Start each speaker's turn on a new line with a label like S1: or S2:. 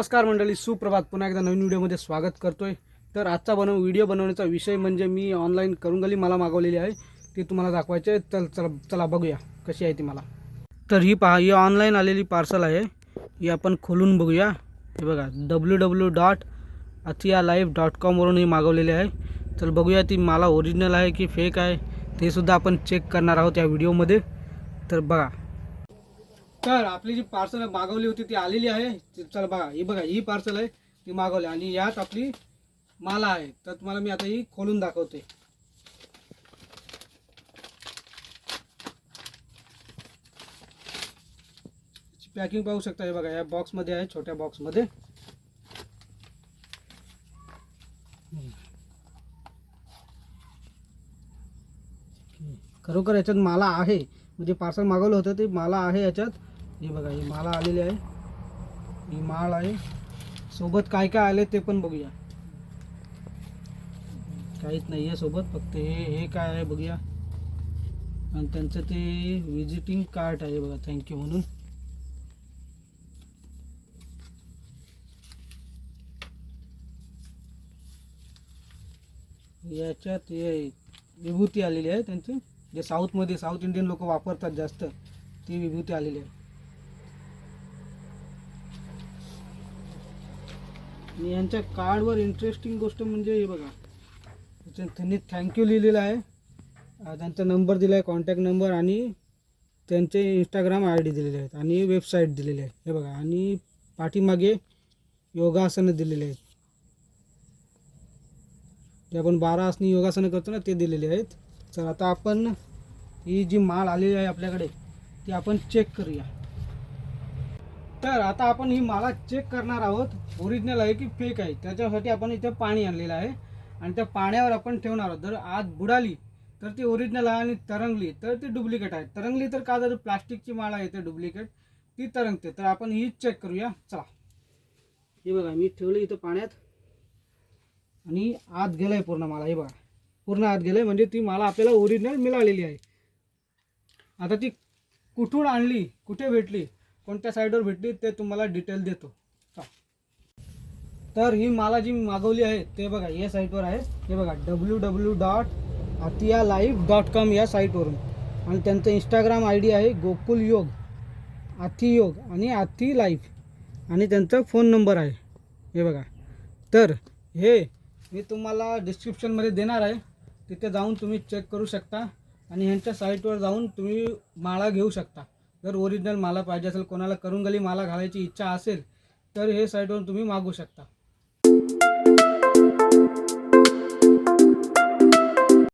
S1: नमस्कार मंडळी सुप्रभात. पुन्हा एकदा नवीन व्हिडिओमध्ये स्वागत करतोय. तर आजचा बनव व्हिडिओ बनवण्याचा विषय म्हणजे मी ऑनलाईन करुंगली मला मागवलेली आहे. ती तुम्हाला दाखवायची आहे चल चला चला बघूया. कशी आहे ती मला. तर ही पहा ही ऑनलाईन आलेली पार्सल आहे. ही आपण खोलून बघूया. हे बघा W W dot Athiya live dot कॉमवरून ही मागवलेली आहे. तर बघूया ती मला ओरिजिनल आहे की फेक आहे. ते सुद्धा आपण चेक करणार आहोत या व्हिडिओमध्ये तर बघा तर आपली जी पार्सल मागवली होती ती आलेली आहे. चल चला बघा ही बघा ही पार्सल आहे ती मागवली. आणि यात आपली माला आहे. तर तुम्हाला मी आता ही खोलून दाखवते. पॅकिंग पाहू शकता हे बघा या बॉक्समध्ये आहे छोट्या बॉक्समध्ये खरोखर याच्यात माला आहे. म्हणजे पार्सल मागवलं होतं ते माला आहे याच्यात. हे बघा ही माला आलेली आहे. ही माळ आहे. सोबत काय काय आले ते पण बघूया. काहीच नाही आहे सोबत फक्त हे हे काय आहे बघूया. आणि त्यांचं ते विजिटिंग कार्ड आहे बघा थँक्यू म्हणून. याच्यात हे विभूती आलेली आहे त्यांची. जे साऊथमध्ये साऊथ इंडियन लोक वापरतात जास्त ती विभूती आलेली आहे. आणि यांच्या कार्डवर इंटरेस्टिंग गोष्ट म्हणजे हे बघा. त्यांनी थँक्यू लिहिलेलं आहे. त्यांचा नंबर दिला आहे कॉन्टॅक्ट नंबर आणि त्यांचे इंस्टाग्राम आय डी दिलेले आहेत आणि वेबसाईट दिलेली आहे हे बघा आणि पाठीमागे योगासनं दिलेली आहेत. जे आपण बारा आसनी योगासनं करतो ना ते दिलेले आहेत. तर आता आपण ही जी माल आलेली आहे आपल्याकडे ती आपण चेक करूया. तर आता आपण ही माला चेक करणार आहोत. ओरिजिनल आहे की फेक आहे? त्याच्यासाठी आपण इथे पाणी आणलेलं आहे. आणि त्या पाण्यावर आपण ठेवणार आहोत. जर आत बुडाली तर ती ओरिजिनल आहे आणि तरंगली तर ती डुप्लिकेट आहे. तरंगली तर का जर प्लास्टिकची माळा येते डुप्लिकेट ती तरंगते. तर आपण ही चेक करूया. चला. हे बघा मी ठेवली इथं पाण्यात. आणि आत गेलंय पूर्ण माला हे बघा. पूर्ण आत गेलंय. म्हणजे ती माला आपल्याला ओरिजिनल मिळालेली आहे. आता ती कुठून आणली? कुठे भेटली? कोणत्या साईडवर भेटली ते तुम्हाला डिटेल देतो. तर ही माला जी मी मागवली आहे ते बघा या साईटवर आहे. हे बघा W W dot Atiya live dot com या साईटवरून. आणि त्यांचं इंस्टाग्राम आय डी आहे गोकुल योग आथी योग आणि आथी लाईव्ह आणि त्यांचा फोन नंबर आहे. हे बघा. तर हे मी तुम्हाला डिस्क्रिप्शनमध्ये देणार आहे. तिथे जाऊन तुम्ही चेक करू शकता. आणि ह्यांच्या साईटवर जाऊन तुम्ही माळा घेऊ शकता. जर ओरिजिनल माला पाहिजे असेल कोणाला करून गली माला घालायची इच्छा असेल तर हे साईटवरून तुम्ही मागू शकता.